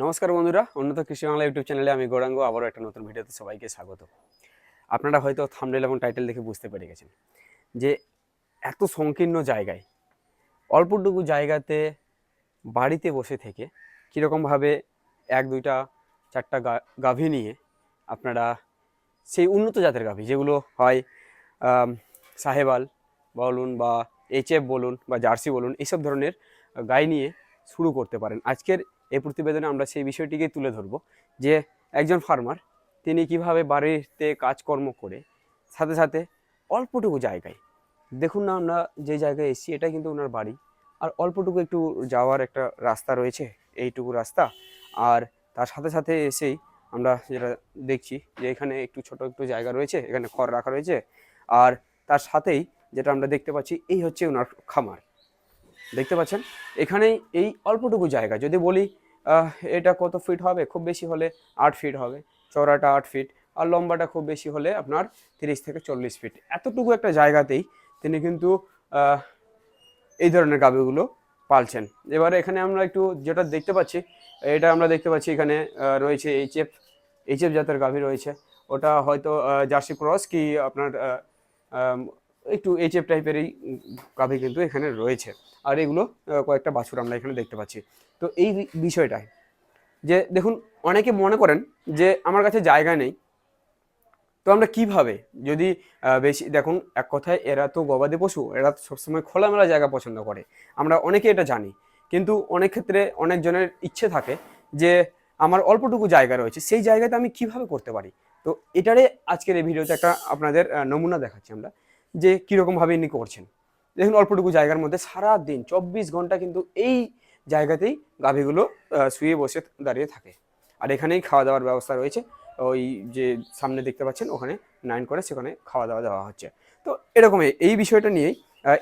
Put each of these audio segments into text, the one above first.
নমস্কার বন্ধুরা, উন্নত কৃষি বাংলা ইউটিউব চ্যানেলে আমি গৌরাঙ্গ, আবারও একটা নতুন ভিডিওতে সবাইকে স্বাগত। আপনারা হয়তো থামনেল এবং টাইটেল দেখে বুঝতে পেরে গেছেন যে এত সংকীর্ণ জায়গায়, অল্পটুকু জায়গাতে বাড়িতে বসে থেকে কীরকমভাবে এক, দুইটা, চারটা গা- গাভী নিয়ে আপনারা সেই উন্নত জাতের গাভী, যেগুলো হয় সাহেবাল বলুন বা এইচএফ বলুন বা জার্সি বলুন এইসব ধরনের গাই নিয়ে শুরু করতে পারেন। আজকের এই প্রতিবেদনে আমরা সেই বিষয়টিকেই তুলে ধরব যে একজন ফার্মার তিনি কীভাবে বাড়িতে কাজকর্ম করে, সাথে সাথে অল্পটুকু জায়গায়, দেখুন না আমরা যে জায়গায় এসেছি এটা কিন্তু ওনার বাড়ি, আর অল্পটুকু একটু যাওয়ার একটা রাস্তা রয়েছে, এইটুকু রাস্তা, আর তার সাথে সাথে এসেই আমরা যেটা দেখছি যে এখানে একটু ছোট একটু জায়গা রয়েছে, এখানে খড় রাখা রয়েছে, আর তার সাথেই যেটা আমরা দেখতে পাচ্ছি, এই হচ্ছে ওনার খামার। দেখতে পাচ্ছেন? এখানেই এই অল্পটুকু জায়গা। যদি বলি এটা কত ফিট হবে? খুব বেশি হলে আট ফিট হবে। চওড়াটা আট ফিট আর লম্বাটা খুব বেশি হলে আপনার তিরিশ থেকে চল্লিশ ফিট এতটুকু একটা জায়গাতেই তিনি কিন্তু এই ধরনের গাভিগুলো পালছেন। এবারে এখানে আমরা একটু যেটা দেখতে পাচ্ছি, এটা আমরা দেখতে পাচ্ছি এখানে রয়েছে এইচএফ এইচএফ জাতের গাভি রয়েছে। ওটা হয়তো জার্সি ক্রস কি আপনার একটু এইচএফ টাইপেরই গাভি কিন্তু এখানে রয়েছে। আর এগুলো কয়েকটা বাছুর আমরা এখানে দেখতে পাচ্ছি। তো এই বিষয়টায় যে দেখুন, অনেকে মনে করেন যে আমার কাছে জায়গা নেই। তো আমরা কীভাবে যদি বেশি, দেখুন, এক কথায় এরা তো গবাদি পশু, এরা সবসময় খোলামেলা জায়গা পছন্দ করে। আমরা অনেকে এটা জানি। কিন্তু অনেক ক্ষেত্রে অনেকজনের ইচ্ছে থাকে যে আমার অল্পটুকু জায়গা রয়েছে, সেই জায়গাতে আমি কীভাবে করতে পারি? তো এটারে আজকের এই ভিডিওতে একটা আপনাদের নমুনা দেখাচ্ছি আমরা। যে কীরকমভাবে ইনি করছেন। দেখুন, অল্পটুকু জায়গার মধ্যে সারা দিন চব্বিশ ঘণ্টা কিন্তু এই জায়গাতেই গাভীগুলো শুয়ে বসে দাঁড়িয়ে থাকে। আর এখানেই খাওয়া দাওয়ার ব্যবস্থা রয়েছে। ওই যে সামনে দেখতে পাচ্ছেন, ওখানে নাইন করে সেখানে খাওয়া দাওয়া দেওয়া হচ্ছে। তো এরকমই এই বিষয়টা নিয়েই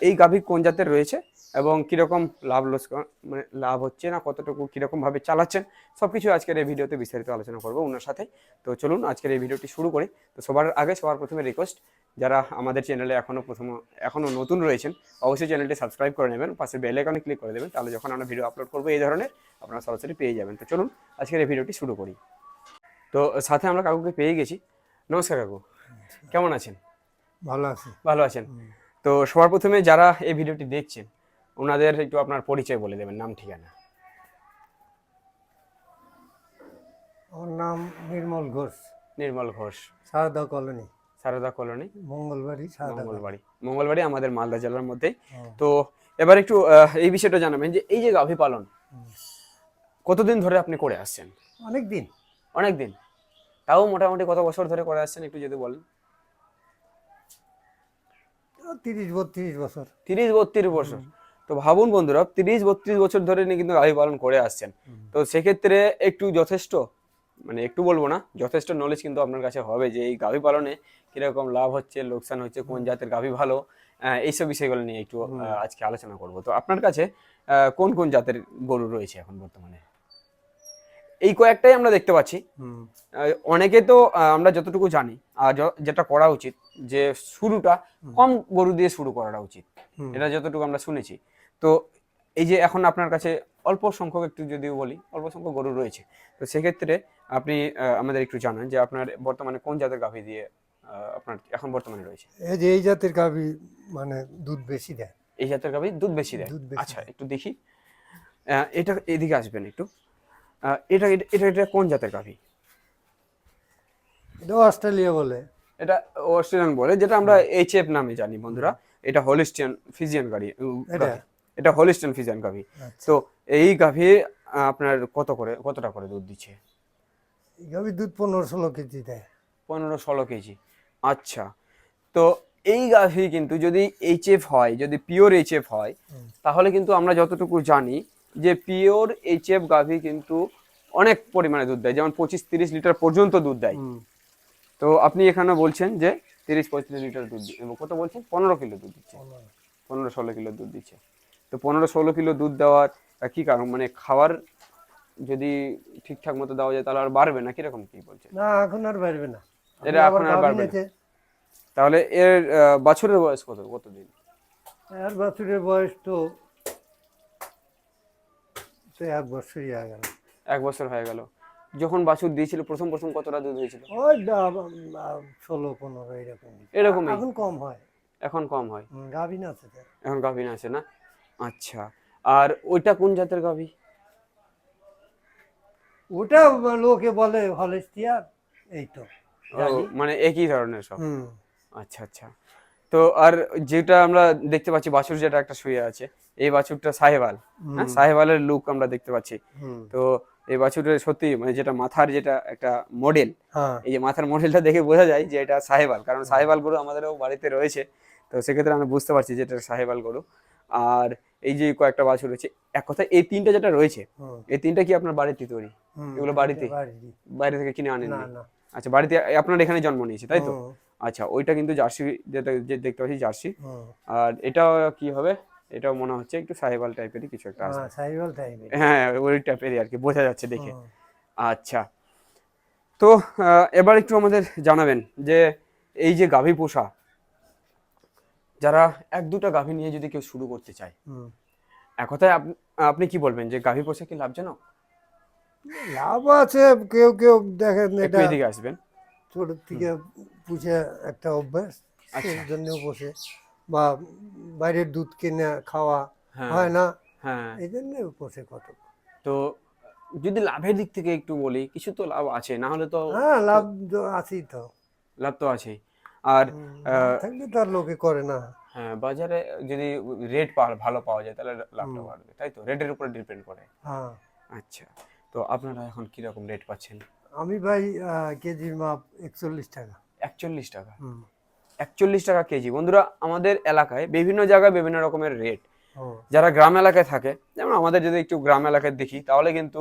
এই গাভী কোন জাতের রয়েছে এবং কীরকম লাভ লস মানে লাভ হচ্ছে না, কতটুকু কীরকমভাবে চালাচ্ছেন সব কিছু আজকের এই ভিডিওতে বিস্তারিত আলোচনা করব ওনার সাথে। তো চলুন, আজকের এই ভিডিওটি শুরু করি। তো সবার আগে, সবার প্রথমে রিকোয়েস্ট যারা আমাদের চ্যানেলে এখনও প্রথম এখনও নতুন রয়েছেন অবশ্যই চ্যানেলটি সাবস্ক্রাইব করে নেবেন পাশে বেল আইকনে ক্লিক করে দেবেন তাহলে যখন আমরা ভিডিও আপলোড করব এই ধরনের আপনারা সরাসরি পেয়ে যাবেন। তো চলুন আজকের এই ভিডিওটি শুরু করি। তো সাথে আমরা কাকুকে পেয়ে গেছি। নমস্কার কাকু কেমন আছেন? ভালো আছি। ভালো আছেন? তো সবার প্রথমে যারা এই ভিডিওটি দেখছেন ওনাদের একটু আপনার পরিচয় বলে দেবেন নাম ঠিকানা। ওর নাম নির্মল ঘোষ। নির্মল ঘোষ। সারদা কলোনি। সারদা কলোনি। মঙ্গলবাড়ি মঙ্গলবাড়ি। মঙ্গলবাড়ি আমাদের মালদা জেলার মধ্যে। তো এবার একটু এই বিষয়টা জানাবেন যে এই যে গাভী পালন কতদিন ধরে আপনি করে আসছেন? অনেক দিন। অনেক দিন। তাও মোটামুটি কত বছর ধরে করে আসছেন একটু যদি বলেন? তিরিশ বত্রিশ বছর। তিরিশ বত্রিশ বছর। তো ভাবুন বন্ধুরা তিরিশ বত্রিশ বছর ধরে কিন্তু গাভী পালন করে আসছেন। তো সেক্ষেত্রে একটু যথেষ্ট? মানে একটু বলব না যথেষ্ট নলেজ কিন্তু আপনার কাছে হবে যে এই গাভী পালনে কীরকম লাভ হচ্ছে লোকসান হচ্ছে কোন জাতের গাভী ভালো এইসব বিষয়গুলো নিয়ে একটু আজকে আলোচনা করব। তো আপনার কাছে কোন কোন জাতের গরু রয়েছে এখন বর্তমানে? এই কয়েকটাই আমরা দেখতে পাচ্ছি। অনেকে তো আমরা যতটুকু জানি আর যেটা করা উচিত যে শুরুটা কম গরু দিয়ে শুরু করাটা উচিত। এটা যতটুকু আমরা শুনেছি। তো এই যে এখন আপনার কাছে অল্প সংখ্যক একটু যদি বলি অল্প সংখ্যক গরু রয়েছে। তো সেক্ষেত্রে আপনি আমাদের একটু জানান যে আপনার বর্তমানে কোন জাতের গাভী দিয়ে আপনার এখন বর্তমানে রয়েছে? এই যে এই জাতের গাভি মানে দুধ বেশি দেয়। এই জাতের গাভী দুধ বেশি দেয়? আচ্ছা একটু দেখি। এটা এদিকে আসবেন একটু। এটা এটা- এটা এটা কোন জাতের গাভী? এটা অস্ট্রেলিয়া বলে। এটা অস্ট্রেলিয়ান বলে যেটা আমরা এইচএফ নামে জানি বন্ধুরা। এটা হলিস্টিয়ান ফিজিয়ান গাড়ি এটা? এটা হলিস্টিয়ান ফিজিয়ান গাভী। আচ্ছা। তো এই গাভী আপনার কত করে কতটা করে দুধ দিচ্ছে? এই গাভি দুধ পনেরো ষোলো কেজি দেয়। পনেরো ষোলো কেজি। আচ্ছা। তো এই গাভী কিন্তু যদি এইচএফ হয় যদি পিওর এইচএফ হয় তাহলে কিন্তু আমরা যতটুকু জানি যে পিওর এইচএফ গাভী কিন্তু অনেক পরিমাণে দুধ দেয়। যেমন পঁচিশ তিরিশ লিটার পর্যন্ত দুধ দেয়। তো আপনি এখানে বলছেন যে তিরিশ পঁয়ত্রিশ লিটার দুধ কত বলছেন? পনেরো কিলো দুধ দিচ্ছে। পনেরো ষোলো কিলো দুধ দিচ্ছে। তো পনেরো ষোলো কিলো দুধ দেওয়ার কি কারণ? মানে খাবার যদি ঠিকঠাক মতো দেওয়া যায় তাহলে আর বাড়বে না? কীরকম কি বলছে না এখন আর বাড়বে না। এটা এখন আর বাড়বে তাহলে এর বাছুরের বয়স কত কতদিন? আর বাছুরের বয়স তো এক বছরই হয়ে গেল। এক বছর হয়ে গেল। যখন বাছুর দিয়েছিল প্রথম প্রথম কতটা দুধ হয়েছিল? ওই ষোলো পনেরো এরকম এরকমই? এখন কম হয়। এখন কম হয়। গাভিন আছে এখন গাভিন আছে না? আচ্ছা। আর ওইটা কোন জাতের গাভি? ওটা লোকে বলে হলেস্টিয়ার এই তো মানে একই ধরনের সব। আচ্ছা আচ্ছা। তো আর যেটা আমরা দেখতে পাচ্ছি বাছুর যেটা একটা শুয়ে আছে এই বাছুরটা সাহেবাল হ্যাঁ? সাহেবালের লুক আমরা দেখতে পাচ্ছি। তো এই বাছুরটা সত্যি মানে যেটা মাথার যেটা একটা মডেল হ্যাঁ। এই যে মাথার মডেলটা দেখে বোঝা যায় যে এটা সাহেবাল কারণ সাহেবাল গরু আমাদেরও বাড়িতে রয়েছে। তো সেক্ষেত্রে আমরা বুঝতে পারছি যে এটা সাহেবাল গরু। আর এই যে কয়েকটা বাছুর রয়েছে এক কথা এই তিনটা যেটা রয়েছে এই তিনটা কি আপনার বাড়িতে তৈরি? এগুলো বাড়িতে? বাইরে থেকে কিনে আনেন আচ্ছা বাড়িতে আপনার এখানে জন্ম নিয়েছে তাই তো? আচ্ছা ওইটা কিন্তু জার্সি যেটা যে দেখতে পাচ্ছি জার্সি। আর এটা কি হবে? এটাও মনে হচ্ছে একটু সাহেবাল টাইপেরই কিছু একটা আছে। হ্যাঁ সাইকেল টাইপের হ্যাঁ ওই টাইপেরই আর কি বোঝা যাচ্ছে দেখে। আচ্ছা। তো এবার একটু আমাদের জানাবেন যে এই যে গাভী পোষা যারা এক দুটো গাভী নিয়ে যদি কেউ শুরু করতে চায়। এক কথায় আপনি কি বলবেন যে গাভী পোষা কি লাভজনক? লাভ আছে কেউ কেউ দেখেন এটা এদিকে আসবেন। ছোট থেকে পুষে একটা অভ্যাস আচ্ছা। সেই জন্যও বসে। বা বাইরের দুধ কিনে খাওয়া হ্যাঁ। হয় না। হ্যাঁ। এই জন্য বসে কত। তো যদি লাভের দিক থেকে একটু বলি কিছু তো লাভ আছে না হলে তো হ্যাঁ লাভ তো আছেই তো। লাভ তো আছেই। আর হুম, থাকলে তো লোকে করে না। হ্যাঁ বাজারে যদি রেট ভালো পাওয়া যায় তাহলে লাভটা বাড়বে তাই তো? রেটের উপরে ডিপেন্ড করে। হ্যাঁ। আচ্ছা তো আপনারা এখন কীরকম রেট পাচ্ছেন? আমি ভাই মাপ একচল্লিশ টাকা। একচল্লিশ টাকা? একচল্লিশ টাকা কেজি। বন্ধুরা আমাদের এলাকায় বিভিন্ন জায়গায় বিভিন্ন রকমের রেট যারা গ্রাম এলাকায় থাকে যেমন আমাদের যদি একটু গ্রাম এলাকায় দেখি তাহলে কিন্তু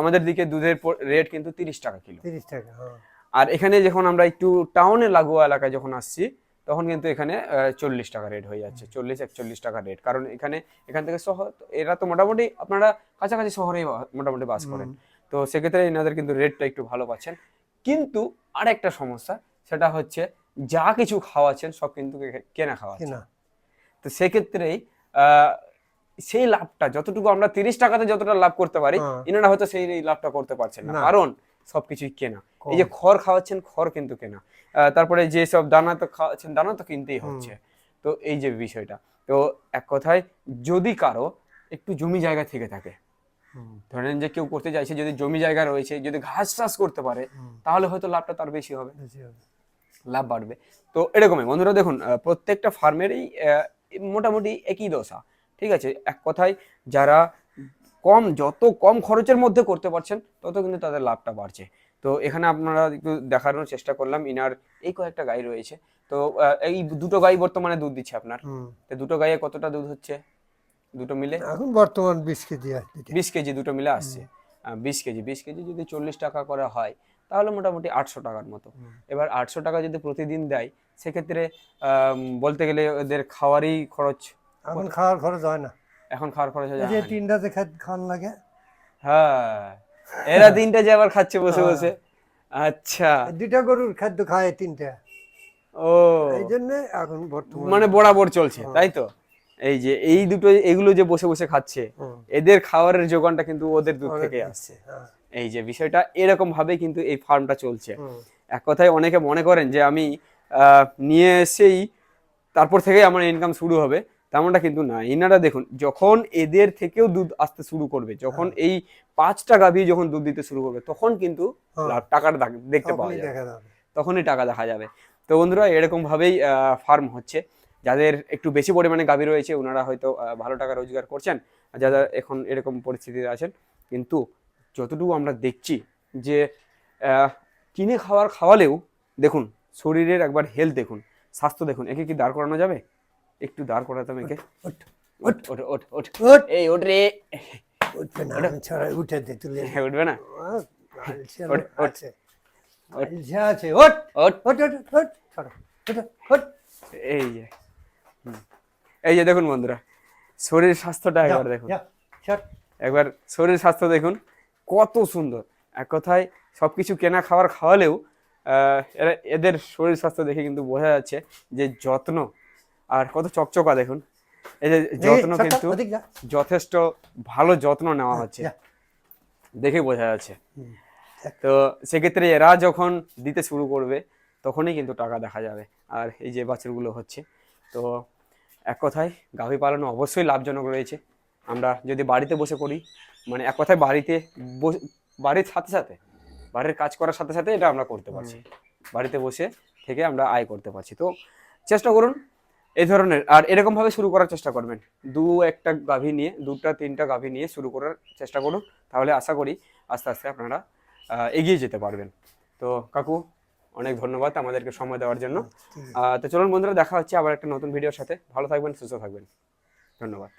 আমাদের দিকে দুধের রেট কিন্তু তিরিশ টাকা কিলো। তিরিশ টাকা হ্যাঁ। আর এখানে যখন আমরা একটু টাউনে লাগোয়া এলাকায় যখন আসছি তখন কিন্তু এখানে চল্লিশ টাকা রেট হয়ে যাচ্ছে। চল্লিশ একচল্লিশ টাকা রেট কারণ এখানে এখান থেকে শহর এরা তো মোটামুটি আপনারা কাছাকাছি শহরেই মোটামুটি বাস করেন। তো সেক্ষেত্রে এনাদের কিন্তু রেটটা একটু ভালো পাচ্ছেন। কিন্তু আরেকটা সমস্যা সেটা হচ্ছে যা কিছু খাওয়াচ্ছেন সব কিন্তু কেনা খাওয়াচ্ছেন। তো সেক্ষেত্রেই আহ, সেই লাভটা যতটুকু আমরা তিরিশ টাকাতে যতটা লাভ করতে পারি হ্যাঁ। এনারা হয়তো সেই লাভটা করতে পারছেন না। কারণ সবকিছুই কেনা। এই যে। খড় খাওয়াচ্ছেন খড় কিন্তু কেনা। তারপরে যে সব দানা তো খাওয়াচ্ছেন দানা তো কিনতেই হচ্ছে। তো এই যে বিষয়টা তো এক কথায় যদি কারও একটু জমি জায়গা থেকে থাকে ধরেন যে কেউ করতে চাইছে যদি জমি জায়গা রয়েছে যদি ঘাস চাষ করতে পারে তাহলে হয়তো লাভটা তার বেশি হবে। লাভ বাড়বে। তো এরকমই বন্ধুরা দেখুন প্রত্যেকটা ফার্মেরই আহ, মোটামুটি একই দশা ঠিক আছে? এক কথায় যারা কম যত কম খরচের মধ্যে করতে পারছেন তত কিন্তু তাদের লাভটা বাড়ছে। তো এখানে আপনারা একটু দেখানোর চেষ্টা করলাম ইনার এই কয়েকটা গাই রয়েছে। তো এই দুটো গাই বর্তমানে দুধ দিচ্ছে আপনার। তো দুটো গাইয়ে কতটা দুধ হচ্ছে? দুটো মিলে? এখন বর্তমান বিশ কেজি আসছে বিশ কেজি দুটো মিলে আসছে। বিশ কেজি বিশ কেজি যদি চল্লিশ টাকা করে হয় তাহলে মোটামুটি আটশো টাকার মতো। এবার আটশো টাকা যদি প্রতিদিন দেয় সেক্ষেত্রে বলতে গেলে ওদের খাওয়ারই খরচ এখন খাওয়ার খরচ হয় না। এখন খাওয়ার খরচ হয়ে এই যে যায় তিনটাতে খান লাগে। হ্যাঁ। এরা তিনটা যে আবার খাচ্ছে বসে বসে। আচ্ছা। এই দুইটা গরুর খাদ্য খায় তিনটা। ও। এই জন্য এখন বর্তমান মানে বরাবর চলছে তাই তো? এই যে এই দুটো এগুলো যে বসে বসে খাচ্ছে এদের খাবারের যোগানটা কিন্তু ওদের দুধ থেকে আসছে। হ্যাঁ, এই যে বিষয়টা এরকম ভাবে কিন্তু এই ফার্মটা চলছে। এক কথায় অনেকে মনে করেন যে আমি নিয়ে এসেই তারপর থেকেই আমার ইনকাম শুরু হবে। তেমনটা কিন্তু না। এনারা দেখুন যখন এদের থেকেও দুধ আসতে শুরু করবে যখন এই পাঁচটা গাভী যখন দুধ দিতে শুরু করবে তখন কিন্তু হ্যাঁ। টাকাটা দেখতে পাওয়া তখনই যাবে। তখনই টাকা দেখা যাবে। তো বন্ধুরা এরকম ভাবেই ফার্ম হচ্ছে। যাদের একটু বেশি পরিমাণে গাভী রয়েছে ওনারা হয়তো ভালো টাকা রোজগার করছেন। যারা এখন এরকম পরিস্থিতিতে আছেন কিন্তু যতটুকু আমরা দেখছি যে আহ, কিনে খাওয়ার খাওয়ালেও দেখুন শরীরের একবার হেলথ দেখুন স্বাস্থ্য দেখুন একে কি দাঁড় করানো যাবে? একটু দাঁড় করাতাম একে। ওঠ, ওঠ ওঠ ওঠ এই ওঠ রে। উঠবে না ছড়াই উঠে দে তুলে হ্যাঁ, উঠবে না। ওঠ, ওঠ। আছে। আছে ওঠ। ওঠ। ওঠ ওঠ ওঠ ছাড়ো ওঠ, ওঠ। এই যে এই যে দেখুন বন্ধুরা শরীর স্বাস্থ্যটা একবার দেখুন। একবার শরীর স্বাস্থ্য দেখুন কত সুন্দর। এক কথায় সবকিছু কেনা খাবার খাওয়ালেও এরা এদের শরীর স্বাস্থ্য দেখে কিন্তু বোঝা যাচ্ছে যে যত্ন আর কত চকচকা দেখুন। এই যে যত্ন কিন্তু যথেষ্ট ভালো যত্ন নেওয়া হচ্ছে। যা। দেখে বোঝা যাচ্ছে। তো সেক্ষেত্রে এরা যখন দিতে শুরু করবে তখনই কিন্তু টাকা দেখা যাবে। আর এই যে বাছুরগুলো হচ্ছে তো এক কথায় গাভী পালন অবশ্যই লাভজনক রয়েছে। আমরা যদি বাড়িতে বসে করি মানে এক কথায় বাড়িতে বসে- বাড়ির সাথে সাথে বাড়ির কাজ করার সাথে সাথে এটা আমরা করতে পারছি। বাড়িতে বসে থেকে আমরা আয় করতে পারছি। তো চেষ্টা করুন এই ধরনের আর এরকম ভাবে শুরু করার চেষ্টা করবেন। দু একটা গাভী নিয়ে দুটা তিনটা গাভী নিয়ে শুরু করার চেষ্টা করুন। তাহলে আশা করি আস্তে আস্তে আপনারা এগিয়ে যেতে পারবেন। তো কাকু অনেক ধন্যবাদ আমাদেরকে সময় দেওয়ার জন্য। তো চলুন বন্ধুরা দেখা হচ্ছে আবার একটা নতুন ভিডিওর সাথে। ভালো থাকবেন সুস্থ থাকবেন। ধন্যবাদ।